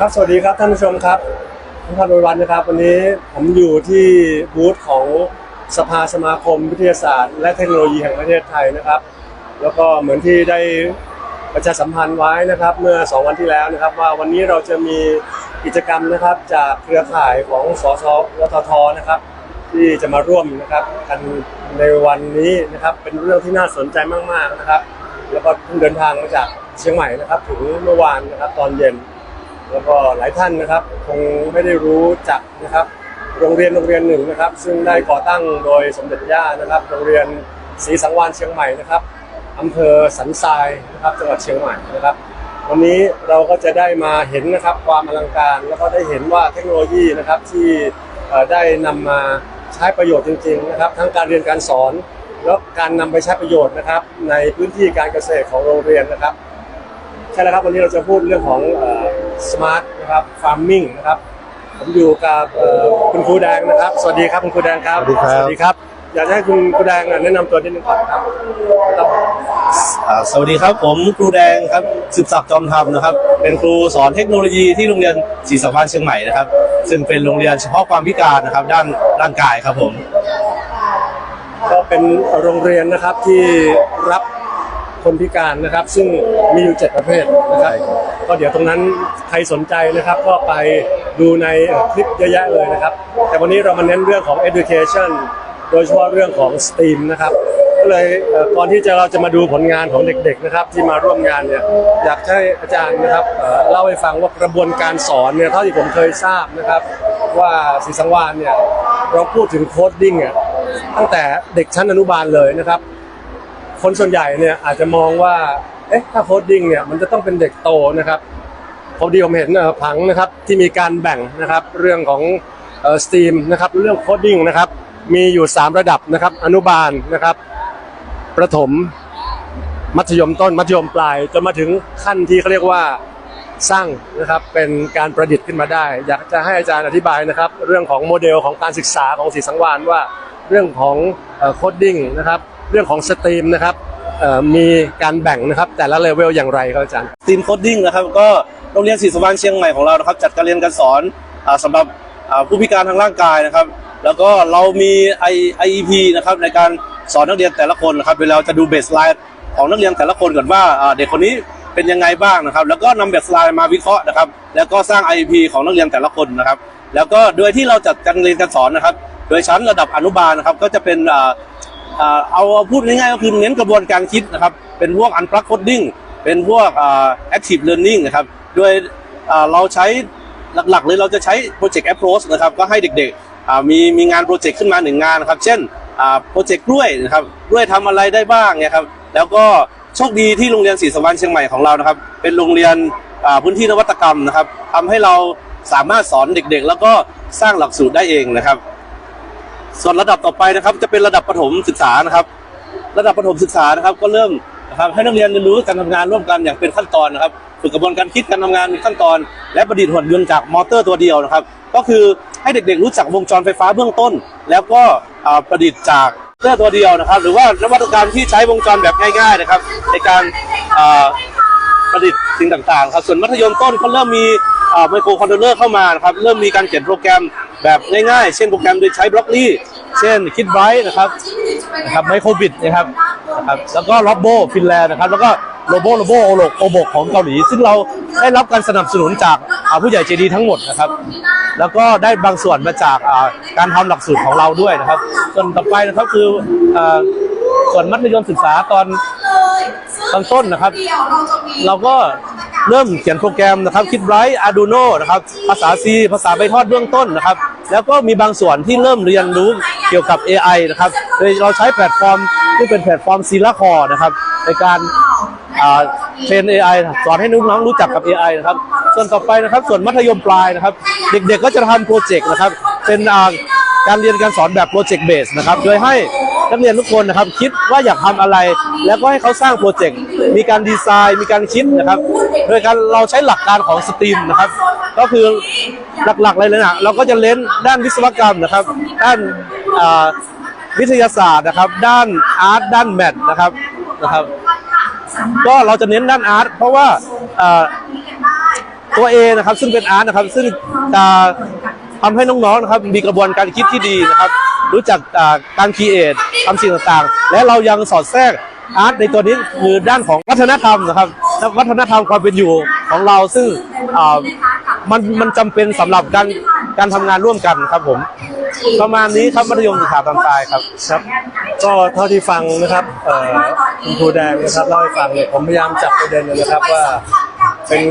ครับ สวัสดีครับท่านผู้ชมครับทุกท่านวันวันนะครับ วันนี้ผมอยู่ที่บูธของสภาสมาคมวิทยาศาสตร์ และเทคโนโลยีแห่งประเทศไทยนะครับ แล้วก็เหมือนที่ได้ประชาสัมพันธ์ไว้นะครับ เมื่อ 2 วันที่แล้วนะครับ ว่าวันนี้เราจะมีกิจกรรมนะครับจากเครือข่ายของสสวททนะครับ ที่จะมาร่วมนะครับกันในวันนี้นะครับ เป็นเรื่องที่น่าสนใจมากๆนะครับ แล้วก็เดินทางมาจากเชียงใหม่นะครับ ถึงเมื่อวานนะครับตอนเย็น แล้วก็หลายท่านนะครับคงไม่ได้รู้จักนะครับ โรงเรียนโรงเรียนหนึ่งนะครับ ซึ่งได้ก่อตั้งโดยสมเด็จย่านะครับ โรงเรียนศรีสังวานเชียงใหม่นะครับอำเภอสันทรายนะครับจังหวัดเชียงใหม่นะครับ วันนี้เราก็จะได้มาเห็นนะครับความอลังการ แล้วก็ได้เห็นว่าเทคโนโลยีนะครับที่ได้นำมาใช้ประโยชน์จริงๆนะครับ ทั้งการเรียนการสอนแล้วการนำไปใช้ประโยชน์นะครับ ในพื้นที่การเกษตรของโรงเรียนนะครับใช่แล้วครับวันนี้เราจะพูดเรื่องของ สมาร์ทนะครับฟาร์มมิ่งนะครับ ผมอยู่กับเอ่อคุณครูแดงนะครับ สวัสดีครับคุณครูแดงครับ สวัสดีครับ สวัสดีครับ อยากจะให้คุณครูแดงแนะนำตัวนิดนึงก่อนครับครับอ่าสวัสดีครับผมครูแดงครับสืบศักดิ์จอมธรรมนะครับ เป็นครูสอนเทคโนโลยีที่โรงเรียนศรีสังวานเชียงใหม่นะครับ ซึ่งเป็นโรงเรียนเฉพาะความพิการนะครับ ด้านร่างกายครับผม ก็เป็นโรงเรียนนะครับที่รับคนพิการนะครับ ซึ่งมีอยู่7ประเภทนะครับ ก็เดี๋ยวตรงนั้นใครสนใจนะครับก็ไปดูในคลิปเยอะแยะเลยนะครับ แต่วันนี้เรามาเน้นเรื่องของ education โดยเฉพาะเรื่องของ STEAM นะครับก็เลยก่อนที่จะเราจะมาดูผลงานของเด็กๆนะครับ ที่มาร่วมงานเนี่ยอยากให้อาจารย์นะครับเล่าให้ฟังว่ากระบวนการสอนเนี่ยเท่าที่ผมเคยทราบนะครับ ว่าศรีสังวานเนี่ยเราพูดถึงโคดดิ้งอะตั้งแต่เด็กชั้นอนุบาลเลยนะครับ คนส่วนใหญ่เนี่ยอาจจะมองว่า เอ๊ะถ้าโคดดิ้งเนี่ยมันจะต้องเป็นเด็กโตนะครับพอดีผมเห็นผังนะครับที่มีการแบ่งนะครับเรื่องของสตรีมนะครับเรื่องโคดดิ้งนะครับมีอยู่ 3 ระดับนะครับอนุบาลนะครับประถมมัธยมต้นมัธยมปลายจนมาถึงขั้นที่เขาเรียกว่าสร้างนะครับเป็นการประดิษฐ์ขึ้นมาได้ อยากจะให้อาจารย์อธิบายนะครับ เรื่องของโมเดลของการศึกษาของศรีสังวานว่า เรื่องของโคดดิ้งนะครับ เรื่องของสตรีมนะครับ มีการแบ่งนะครับ แต่ละเลเวลอย่างไรครับอาจารย์ทีมโคดดิ้งนะครับ ก็โรงเรียนศรีสังวานเชียงใหม่ของเรานะครับ จัดการเรียนการสอนอาสำหรับผู้พิการทางร่างกายนะครับ แล้วก็เรามี IEP นะครับในการสอนนักเรียนแต่ละคนนะครับเวลาจะดูเบสไลน์ของนักเรียนแต่ละคนก่อนว่าเด็กคนนี้เป็นยังไงบ้างนะครับ แล้วก็นำเบสไลน์มาวิเคราะห์นะครับ แล้วก็สร้าง IEP ของนักเรียนแต่ละคนนะครับ แล้วก็โดยที่เราจัดการเรียนการสอนนะครับ โดยชั้นระดับอนุบาลนะครับก็จะเป็น เอาพูดง่ายๆก็คือเน้นกระบวนการคิดนะครับ เป็นพวก unplug coding เป็นพวกอ่า active learning นะครับ โดยเราใช้หลักๆเลยเราจะใช้ project approach นะครับ ก็ให้เด็กๆมีมีงานโปรเจกต์ขึ้นมาหนึ่งงานนะครับ เช่นโปรเจกต์กล้วยนะครับกล้วยทำอะไรได้บ้างเนี่ยครับ แล้วก็โชคดีที่โรงเรียนศรีสวรรค์เชียงใหม่ของเรานะครับ เป็นโรงเรียนพื้นที่นวัตกรรมนะครับทำให้เราสามารถสอนเด็กๆ แล้วก็สร้างหลักสูตรได้เองนะครับ ส่วนระดับต่อไปนะครับ จะเป็นระดับประถมศึกษานะครับ ระดับประถมศึกษานะครับ ก็เริ่มนะครับให้นักเรียนเรียนรู้การทำงานร่วมกันอย่างเป็นขั้นตอนนะครับฝึกกระบวนการคิดการทำงานขั้นตอน และประดิษฐ์หุ่นยนต์จากมอเตอร์ตัวเดียวนะครับ ก็คือให้เด็กๆรู้จักวงจรไฟฟ้าเบื้องต้น แล้วก็ประดิษฐ์จากมอเตอร์ตัวเดียวนะครับ หรือว่านวัตกรรมที่ใช้วงจรแบบง่าย ๆนะครับ ในการประดิษฐ์สิ่งต่างๆครับส่วนมัธยมต้นก็เริ่มมีไมโครคอนโทรลเลอร์เข้ามานะครับเริ่มมีการเขียนโปรแกรม แบบง่ายๆ เช่นโปรแกรมโดยใช้บล็อกลี่ เช่นคิดไบรท์นะครับนะครับไมโครบิดนะครับนะครับแล้วก็ล็อบโบฟินแลนด์นะครับ แล้วก็โลโบโลโบโอโลกโอโบกของเกาหลี ซึ่งเราได้รับการสนับสนุนจากผู้ใหญ่ใจดีทั้งหมดนะครับ แล้วก็ได้บางส่วนมาจากการทำหลักสูตรของเราด้วยนะครับ ส่วนต่อไปนะครับคืออส่วนมัธยมศึกษาตอนตอนต้นนะครับ เราก็ เริ่มเขียนโปรแกรมนะครับคิดไบรท์ Arduino นะครับภาษา C ภาษาใบทอดเบื้องต้นนะครับ แล้วก็มีบางส่วนที่เริ่มเรียนรู้เกี่ยวกับ AI นะครับโดยเราใช้แพลตฟอร์มที่เป็นแพลตฟอร์ม s i l a c o r นะครับ ในการเทรน AI สอนให้น้องๆรู้จักกับ AI นะครับ ส่วนต่อไปนะครับ ส่วนมัธยมปลายนะครับ เด็กๆก็จะทำโปรเจกต์นะครับ เป็นการเรียนการสอนแบบโปรเจกต์เบสนะครับ โดยให้ นักเรียนทุกคนนะครับคิดว่าอยากทำอะไร แล้วก็ให้เขาสร้างโปรเจกต์มีการดีไซน์ มีการคิดนะครับ โดยการเราใช้หลักการของสตรีมนะครับ ก็คือหลักๆเลยนะเราก็จะเน้นด้านวิศวกรรมนะครับ ด้านวิทยาศาสตร์นะครับ ด้านอาร์ตด้านแมทนะครับนะครับ ก็เราจะเน้นด้านอาร์ตเพราะว่าตัว A นะครับซึ่งเป็นอาร์ตนะครับ ซึ่งจะทำให้น้องๆนะครับมีกระบวนการคิดที่ดีนะครับ รู้จักการคิดเอททำสิ่งต่างๆ และเรายังสอดแทรกอาร์ตในตัวนี้คือด้านของวัฒนธรรมนะครับและวัฒนธรรมความเป็นอยู่ของเราซึ่งมันมันจำเป็นสำหรับการการทำงานร่วมกันครับผมประมาณนี้ครับมัธยมศึกษาตามสไตล์ครับครับ ก็เท่าที่ฟังนะครับคุณครูแดงนะครับเล่าให้ฟังเนี่ยผมพยายามจับประเด็นเลยนะครับว่า เป็น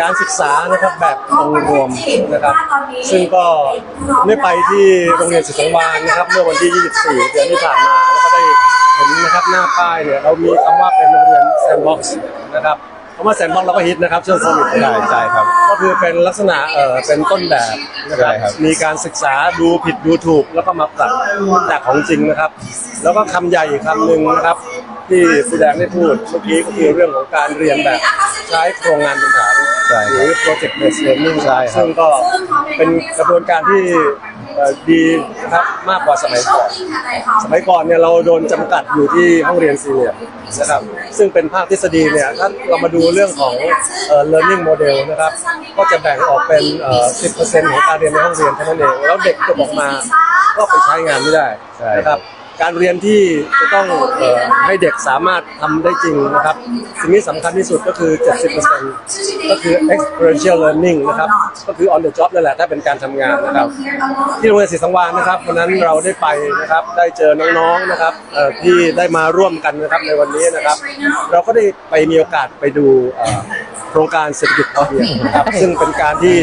การศึกษานะครับแบบองค์รวมนะครับ ซึ่งก็ได้ไปที่โรงเรียนศิษย์สังวานนะครับ เมื่อวันที่ 24 เดือนที่ผ่านมาแล้วก็ได้เห็นนะครับหน้าป้ายเนี่ยเรามีคำว่าเป็นโรงเรียนแซนบ็อกซ์นะครับคำว่าแซนบ็อกซ์เราก็ฮิตนะครับช่วงโควิดใช่ใช่ครับ ก็คือเป็นลักษณะเอ่อเป็นต้นแบบนะครับใช่ครับ มีการศึกษาดูผิดดูถูกแล้วก็มาปรับจากของจริงนะครับ แล้วก็คำใหญ่อีกคำหนึ่งนะครับ ที่พี่แดงได้พูดเมื่อกี้ก็คือเรื่องของการเรียนแบบใช้โครงงานเป็นฐานใช่ครับหรือ project based learning ใช่ครับ ซึ่งก็เป็นกระบวนการที่เอ่อดีนะครับมากกว่าสมัยก่อน สมัยก่อนเนี่ยเราโดนจำกัดอยู่ที่ห้องเรียนสี่เหลี่ยมนะครับ ซึ่งเป็นภาคทฤษฎีเนี่ยถ้าเรามาดูเรื่องของเอ่อ learning model นะครับ ก็จะแบ่งออกเป็นเอ่อ10%ของการเรียนในห้องเรียนเท่านั้นเอง แล้วเด็กจบออกมาก็ไปใช้งานไม่ได้ใช่ นะครับ การเรียนที่จะต้องเอ่อให้เด็กสามารถทำได้จริงนะครับ สิ่งที่สำคัญที่สุดก็คือ 70%ก็คือ experiential learning นะครับ ก็คือ on the job นั่นแหละถ้าเป็นการทำงานนะครับ ที่โรงเรียนศรีสังวานนะครับวันนั้นเราได้ไปนะครับ ได้เจอน้องๆนะครับเอ่อที่ได้มาร่วมกันนะครับในวันนี้นะครับ เราก็ได้ไปมีโอกาสไปดูเอ่อโครงการเศรษฐกิจพอเพียงนะครับ ซึ่งเป็นการที่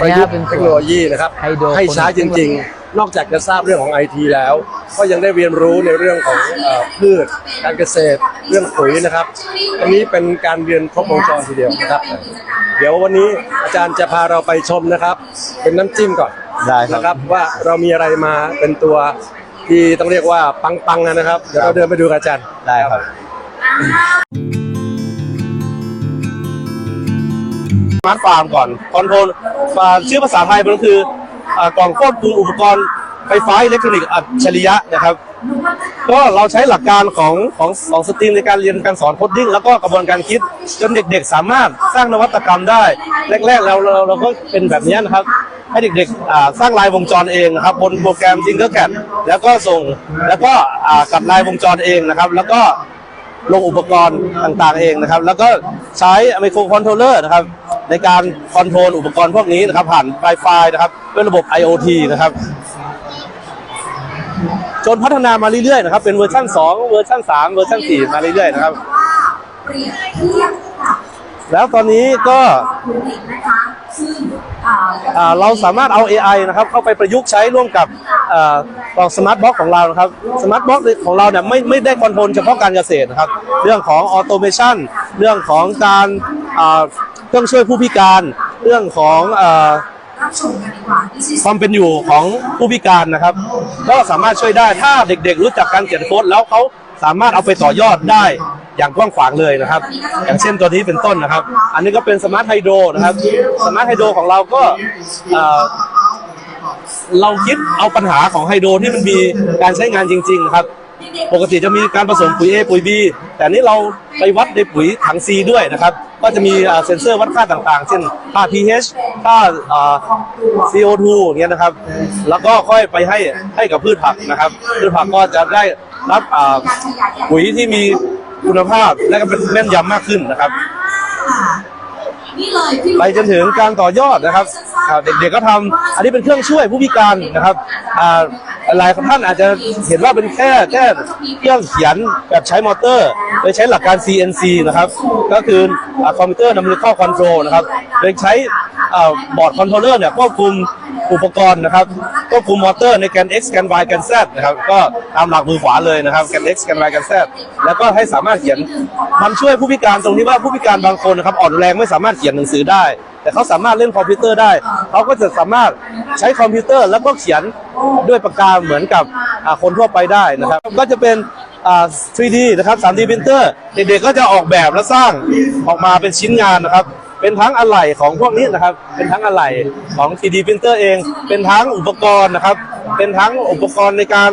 ประยุกต์เทคโนโลยีนะครับไฮโดรให้ใช้จริง ๆ นอกจากจะทราบเรื่องของไอทีแล้ว ก็ยังได้เรียนรู้ในเรื่องของเอ่อพืชการเกษตร เรื่องปุ๋ยนะครับอันนี้เป็นการเรียนครบวงจรทีเดียวนะครับ เดี๋ยววันนี้อาจารย์จะพาเราไปชมนะครับ เป็นน้ำจิ้มก่อนได้ครับ นะครับ ว่าเรามีอะไรมาเป็นตัวที่ต้องเรียกว่าปังๆนะครับเดี๋ยวเราเดินไปดูกับอาจารย์ ได้ครับ สมาร์ทฟาร์มก่อนคอนโทรลฟาร์มชื่อภาษาไทยมันก็คืออ่า กล่องควบคุมอุปกรณ์ไฟฟ้าอิเล็กทรอนิกส์อัจฉริยะนะครับก็เราใช้หลักการของของของสตรีมในการเรียนการสอนโคดดิ้งแล้วก็กระบวนการคิดจนเด็กๆ สามารถสร้างนวัตกรรมได้แรกๆเราเราเราก็เป็นแบบนี้นะครับให้เด็กๆสร้างลายวงจรเองนะครับบนโปรแกรม Tinkercad แล้วก็ส่งแล้วก็กัดลายวงจรเองนะครับ แล้วก็ ลงอุปกรณ์ต่างๆเองนะครับ แล้วก็ใช้ไมโครคอนโทรลเลอร์นะครับ ในการคอนโทรลอุปกรณ์พวกนี้นะครับ ผ่าน Wi-Fi นะครับด้วยระบบ IoT นะครับจนพัฒนามาเรื่อยๆนะครับ เป็นเวอร์ชัน2 เวอร์ชัน3 เวอร์ชัน4 มาเรื่อยๆนะครับ แล้วตอนนี้ก็เด็กนะคะซึ่งอ่าอ่าเราสามารถเอา AI นะครับ เข้าไปประยุกต์ใช้ร่วมกับ กล่องสมาร์ทบล็อกของเรานะครับสมาร์ทบล็อกของเราเนี่ยไม่ไม่ได้คอนโทรลเฉพาะการเกษตรนะครับ เรื่องของออโตเมชันเรื่องของการเครื่องช่วยผู้พิการ เรื่องของอความเป็นอยู่ของผู้พิการนะครับก็สามารถช่วยได้ถ้าเด็กๆ รู้จักการเขียนโค้ดแล้วเขาสามารถเอาไปต่อยอดได้อย่างกว้างขวางเลยนะครับ อย่างเช่นตัวนี้เป็นต้นนะครับ อันนี้ก็เป็นสมาร์ทไฮโดรนะครับสมาร์ทไฮโดรของเราก็ เอ่อเราคิดเอาปัญหาของไฮโดรที่มันมีการใช้งานจริง ๆ ครับ ปกติจะมีการผสมปุ๋ย A ปุ๋ย B แต่นี้เราไปวัดในปุ๋ยถัง C ด้วยนะครับ ก็จะมีอ่าเซ็นเซอร์วัดค่าต่างๆ เช่นค่า pH ค่าอ่า CO2 อย่างเงี้ยนะครับ แล้วก็ค่อยไปให้ให้กับพืชผักนะครับ พืชผักก็จะได้รับอ่าปุ๋ยที่มีคุณภาพและก็เป็นแม่นยำมากขึ้นนะครับอ่านี่เลยที่ไปจนถึงการต่อยอดนะครับ เด็กๆก็ทำอันนี้เป็นเครื่องช่วยผู้พิการนะครับหลายท่านอาจจะเห็นว่าเป็นแค่แค่เครื่องเขียนแบบใช้มอเตอร์โดยใช้หลักการ CNC นะครับ ก็คือคอมพิวเตอร์นำมือข้าคอนโทรลนะครับโดยใช้บอร์ดคอนโทรลเลอร์เนี่ยควบคุมอุปกรณ์นะครับควบคุมมอเตอร์ในแกน X แกน Y แกน Z นะครับก็ตามหลักมือขวาเลยนะครับแกน X แกน Y แกน Z แล้วก็ให้สามารถเขียนมันช่วยผู้พิการตรงที่ว่าผู้พิการบางคนนะครับอ่อนแรงไม่สามารถเขียนหนังสือได้ แต่เขาสามารถเล่นคอมพิวเตอร์ได้ เขาก็จะสามารถใช้คอมพิวเตอร์แล้วก็เขียนด้วยปากกาเหมือนกับคนทั่วไปได้นะครับ ก็จะเป็น 3D นะครับ 3D printer เด็กๆก็จะออกแบบและสร้างออกมาเป็นชิ้นงานนะครับ เป็นทั้งอะไหล่ของพวกนี้นะครับ เป็นทั้งอะไหล่ของ 3D printer เอง เป็นทั้งอุปกรณ์นะครับ เป็นทั้งอุปกรณ์ในการ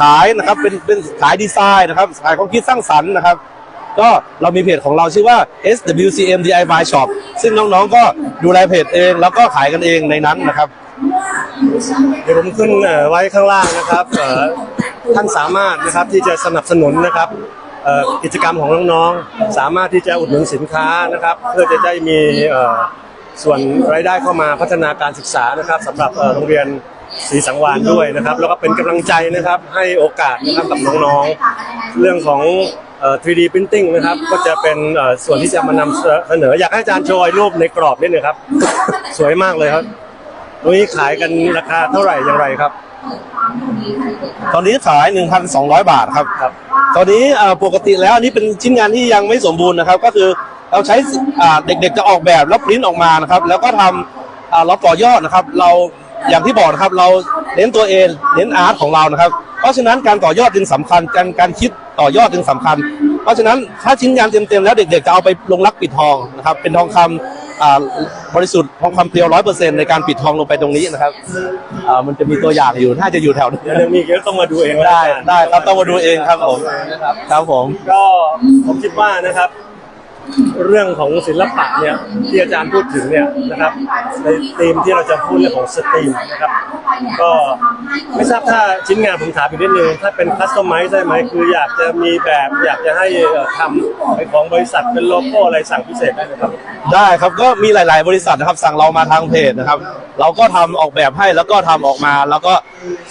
ขายนะครับ เป็นเป็นขายดีไซน์นะครับ ขายความคิดสร้างสรรค์นะครับ ก็เรามีเพจของเราชื่อว่า SWCM DIY Shop ซึ่งน้องๆก็ดูแลเพจเอง แล้วก็ขายกันเองในนั้นนะครับ เดี๋ยวผมขึ้นเอ่อไว้ข้างล่างนะครับเอ่อท่านสามารถนะครับที่จะสนับสนุนนะครับเอ่อกิจกรรมของน้องๆ สามารถที่จะอุดหนุนสินค้านะครับ เพื่อจะได้มีเอ่อส่วนรายได้เข้ามาพัฒนาการศึกษานะครับสำหรับเอ่อโรงเรียนศรีสังวานด้วยนะครับ แล้วก็เป็นกำลังใจนะครับให้โอกาสนะครับกับน้องๆ เรื่องของ 3D printing นะครับ ก็จะเป็นเอ่อส่วนที่จะมานำเสนอ อยากให้อาจารย์โชว์รูปในกรอบนิดหนึ่งครับ สวยมากเลยครับตรงนี้ขายกันราคาเท่าไหร่อย่างไรครับ ตอนนี้ขาย 1,200 บาทครับครับ ตอนนี้เอ่อปกติแล้วอันนี้เป็นชิ้นงานที่ยังไม่สมบูรณ์นะครับ ก็คือเราใช้อ่าเด็กๆจะออกแบบแล้วปริ้นออกมานะครับ แล้วก็ทำอ่าเราต่อยอดนะครับ เราอย่างที่บอกนะครับเราเน้นตัวเองเน้นอาร์ตของเรานะครับ เพราะฉะนั้นการต่อยอดจึงสำคัญ การการคิดต่อยอดจึงสำคัญ เพราะฉะนั้นถ้าชิ้นงานเต็มๆแล้วเด็กๆจะเอาไปลงรักปิดทองนะครับเป็นทองคำอ่าบริสุทธิ์ทองคำเปรียวร้อยเปอร์เซ็นต์ในการปิดทองลงไปตรงนี้นะครับอ่ามันจะมีตัวอย่างอยู่น่าจะอยู่แถวนี้เดี๋ยวมีเยอะต้องมาดูเองได้ได้ครับต้องมาดูเองครับผมครับผมก็ผมคิดว่านะครับ เรื่องของศิลปะเนี่ยที่อาจารย์พูดถึงเนี่ยนะครับในธีมที่เราจะพูดเรื่องของสตรีมนะครับก็ไม่ทราบถ้าชิ้นงานผมถามอีกนิดนึงถ้าเป็นคัสตอมไมซ์ได้ไหมคืออยากจะมีแบบอยากจะให้เอ่อทำเป็นของบริษัทเป็นโลโก้อะไรสั่งพิเศษได้ไหมครับได้ครับก็มีหลาย ๆ บริษัทนะครับสั่งเรามาทางเพจนะครับ เราก็ทำออกแบบให้แล้วก็ทำออกมาแล้วก็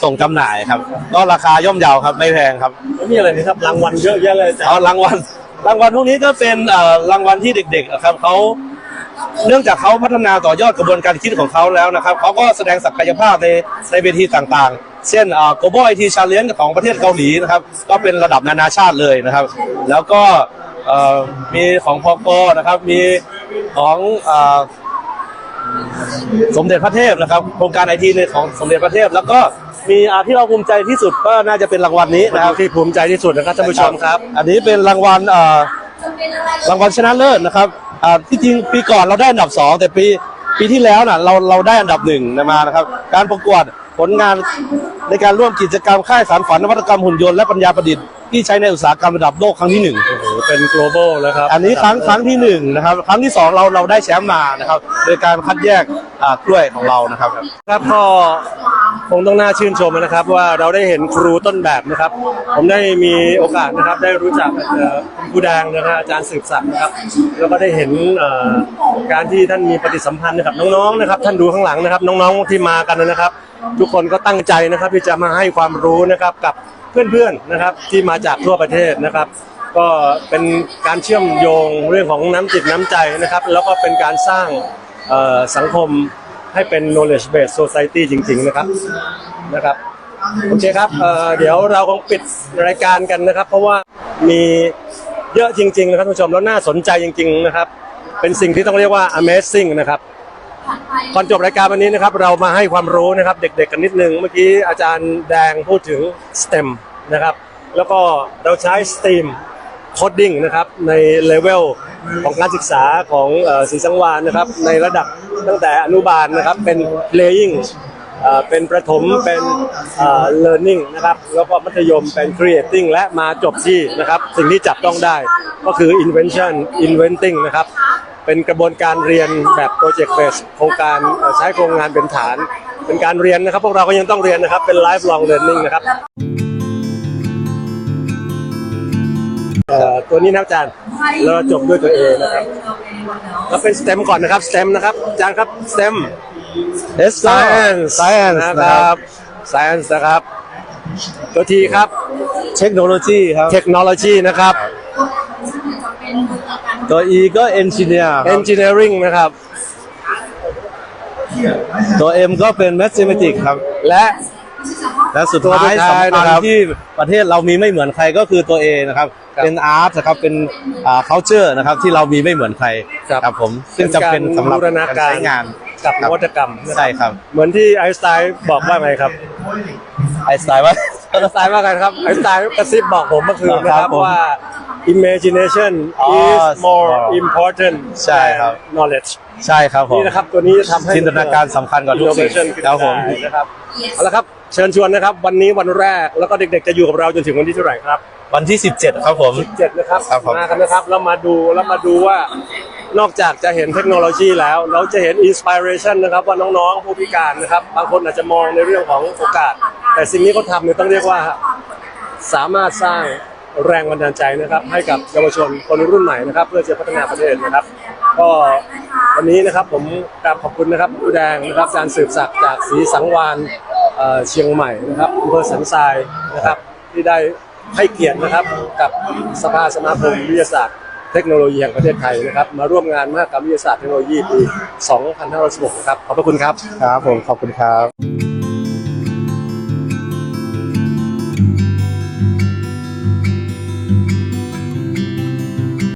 ส่งจำหน่ายครับ ก็ราคาย่อมเยาครับไม่แพงครับแล้วมีอะไรนะครับรางวัลเยอะแยะเลยอาจารย์เอารางวัล รางวัลพวกนี้ก็เป็นรางวัลที่เด็กๆอะครับเขาเนื่องจากเขาพัฒนาต่อยอดกระบวนการคิดของเขาแล้วนะครับเขาก็แสดงศักยภาพในในเวทีต่างๆ เช่นอ่า global IT challenge ของประเทศเกาหลีนะครับ ก็เป็นระดับนานาชาติเลยนะครับ แล้วก็มีของพอกนะครับ มีของอสมเด็จพระเทพนะครับ โครงการไอทีในของสมเด็จพระเทพ แล้วก็ มีอาที่เราภูมิใจที่สุดก็น่าจะเป็นรางวัลนี้นะนะคครัรับบที่ภูมิใจที่สุดนะครับท่านผู้ชมครับ อันนี้เป็นรางวัลเอ่อรางวัลชนะเลิศนะครับอ่าที่จริงปีก่อนเราได้อันดับสองแต่ปีปีที่แล้วน่ะเราเราได้อันดับหนึ่งมานะครับ การประกวด ผลงานในการร่วมกิจกรรมค่ายสารฝันนวัตกรรมหุ่นยนต์และปัญญาประดิษฐ์ที่ใช้ในอุตสาหกรรมระดับโลกครั้งที่หนึ่งโอ้โหเป็น global แล้วครับอันนี้ครั้งครั้งที่หนึ่งนะครับครั้งที่สองเราเราได้แชมป์มานะครับ โดยการคัดแยกอ่ากล้วยของเรานะครับ ครับก็คงต้องน่าชื่นชมนะครับว่าเราได้เห็นครูต้นแบบนะครับ ผมได้มีโอกาสนะครับได้รู้จักเอ่อคุณครูแดงนะครับอาจารย์สืบศักดิ์นะครับ แล้วก็ได้เห็นเอ่อการที่ท่านมีปฏิสัมพันธ์นะครับน้องๆนะครับ ท่านดูข้างหลังนะครับ น้องๆที่มากันนะครับ ทุกคนก็ตั้งใจนะครับที่จะมาให้ความรู้นะครับกับเพื่อนๆนะครับที่มาจากทั่วประเทศนะครับ ก็เป็นการเชื่อมโยงเรื่องของน้ำจิตน้ำใจนะครับ แล้วก็เป็นการสร้างสังคมให้เป็น knowledge based society จริง ๆนะครับนะครับโอเคครับเเดี๋ยวเราคงปิดรายการกันนะครับ เพราะว่ามีเยอะจริง ๆ นะครับท่านผู้ชมแล้วน่าสนใจจริง ๆ นะครับ เป็นสิ่งที่ต้องเรียกว่า amazing นะครับ ก่อนจบรายการวันนี้นะครับ เรามาให้ความรู้นะครับ เด็กๆกันนิดนึง เมื่อกี้อาจารย์แดงพูดถึง STEM นะครับ แล้วก็เราใช้ STEAM Coding นะครับ ในเลเวลของการศึกษาของศรีสังวานนะครับ ในระดับตั้งแต่อนุบาลนะครับ เป็น playing เป็นประถมเป็น learning นะครับ แล้วก็มัธยมเป็น creating และมาจบที่นะครับ สิ่งที่จับต้องได้ก็คือ invention inventing นะครับ เป็นกระบวนการเรียนแบบโปรเจกต์เบสโครงการเอ่อใช้โครงงานเป็นฐาน เป็นการเรียนนะครับ พวกเราก็ยังต้องเรียนนะครับ เป็น lifelong learning นะครับเอ่อตัวนี้นะอาจารย์เราจบด้วยตัว A นะครับแล้วเป็น STEM ก่อนนะครับ STEM นะครับอาจารย์ครับ STEM S Science Science นะนะคครัรับบ Science นะครับตัวทีครับ เทคโนโลยีครับ Technology นะครับ ตัว E ก็ Engineer ครับ Engineering นะครับ ตัว M ก็เป็น Mathematics ครับ และ และสุดตัวท้ายสุดท้ายสำคัญนะครับที่ประเทศเรามีไม่เหมือนใครก็คือตัว A นะครับ ครับเป็น Art นะครับ เป็นอ่า culture นะครับที่เรามีไม่เหมือนใครครับครับผม ซึ่งจำเป็นสำหรับบูรณาการการ ใช้งานกับนวัตกรรมนะใช่ครับ เหมือนที่ไอน์สไตน์บอกว่าไงครับ ไอสไตล์ว่า ไอน์สไตน์ว่าไงครับไอน์สไตน์กระซิบบอกผมเมื่อคืนนะคครัรับบผมว่า imagination อ๋อ is more อ๋อ important ใช่ครับ than knowledge ใช่ครับผมนี่นะครับตัวนี้จะทำให้จินตนาการสำคัญกว่าทุกสิ่ง innovation ขึ้นครับผมได้นะครับ Yes เอาละครับเชิญชวนนะครับ วันนี้วันแรกแล้วก็เด็กๆจะอยู่กับเราจนถึงวันที่เท่าไหร่ครับ วันที่ 17 ครับผม 17นะครับครับผม มากันนะครับแล้วมาดูแล้วมาดูว่านอกจากจะเห็นเทคโนโลยีแล้ว เราจะเห็นอินสปิเรชันนะครับว่าน้องๆผู้พิการนะครับ บางคนอาจจะมองในเรื่องของโอกาส แต่สิ่งนี้เขาทำเนี่ยต้องเรียกว่าสามารถสร้างแรงบันดาลใจนะครับ ให้กับเยาวชนคนรุ่นใหม่นะครับ เพื่อจะพัฒนาประเทศนะครับ ก็วันนี้นะครับผมกราบขอบคุณนะครับผู้แดงนะครับอารสืบศักจากศรีสังวานเชียงใหม่นะครับอำเภอสันทรายนะครับ ที่ได้ให้เกียรตินะครับกับสภาสมาคมวิทยาศาสตร์เทคโนโลยีแห่งประเทศไทยนะครับ มาร่วมงานมหกรรมวิทยาศาสตร์เทคโนโลยีปี 2516นะครับ ขอบพระคุณครับ ครับผมขอบคุณครับ